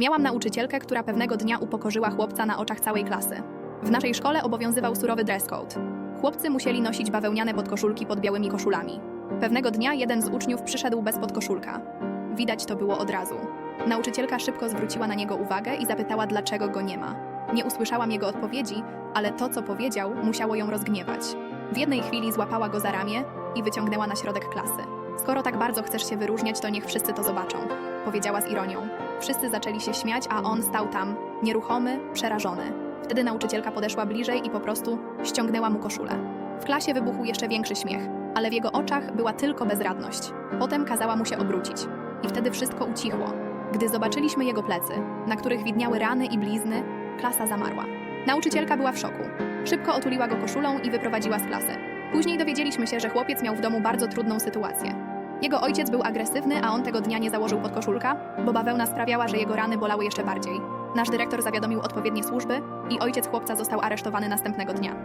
Miałam nauczycielkę, która pewnego dnia upokorzyła chłopca na oczach całej klasy. W naszej szkole obowiązywał surowy dress code. Chłopcy musieli nosić bawełniane podkoszulki pod białymi koszulami. Pewnego dnia jeden z uczniów przyszedł bez podkoszulka. Widać to było od razu. Nauczycielka szybko zwróciła na niego uwagę i zapytała, dlaczego go nie ma. Nie usłyszałam jego odpowiedzi, ale to, co powiedział, musiało ją rozgniewać. W jednej chwili złapała go za ramię i wyciągnęła na środek klasy. Skoro tak bardzo chcesz się wyróżniać, to niech wszyscy to zobaczą, powiedziała z ironią. Wszyscy zaczęli się śmiać, a on stał tam, nieruchomy, przerażony. Wtedy nauczycielka podeszła bliżej i po prostu ściągnęła mu koszulę. W klasie wybuchł jeszcze większy śmiech, ale w jego oczach była tylko bezradność. Potem kazała mu się obrócić. I wtedy wszystko ucichło. Gdy zobaczyliśmy jego plecy, na których widniały rany i blizny, klasa zamarła. Nauczycielka była w szoku. Szybko otuliła go koszulą i wyprowadziła z klasy. Później dowiedzieliśmy się, że chłopiec miał w domu bardzo trudną sytuację. Jego ojciec był agresywny, a on tego dnia nie założył podkoszulka, bo bawełna sprawiała, że jego rany bolały jeszcze bardziej. Nasz dyrektor zawiadomił odpowiednie służby i ojciec chłopca został aresztowany następnego dnia.